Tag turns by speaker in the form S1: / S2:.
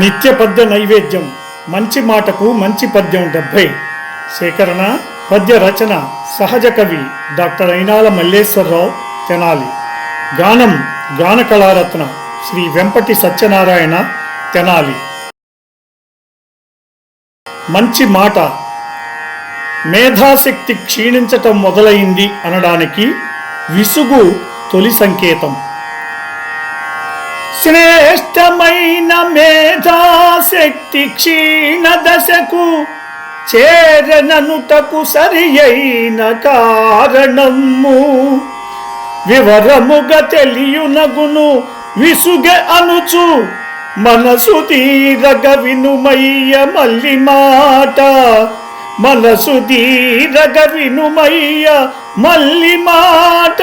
S1: నిత్య పద్య నైవేద్యం. మంచి మాటకు మంచి పద్యం డెబ్భై. సేకరణ పద్య రచన సహజ కవి డాక్టర్ అయినాల మల్లేశ్వరరావు తెనాలి. గానం గాన కళారత్న శ్రీ వెంపటి సత్యనారాయణ తెనాలి. మంచి మాట. మేధాశక్తి క్షీణించటం మొదలైంది అనడానికి విసుగు తొలి సంకేతం. శ్రేష్టమైన మేధాశక్తి క్షీణ దశకు చేరననుటకు సరి అయిన కారణము. వివరముగా తెలియునగును విసుగె అనుచు మనసు తీరగ వినుమయ్య మల్లి మాట మనసు తీరగ వినుమయ్య మల్లి మాట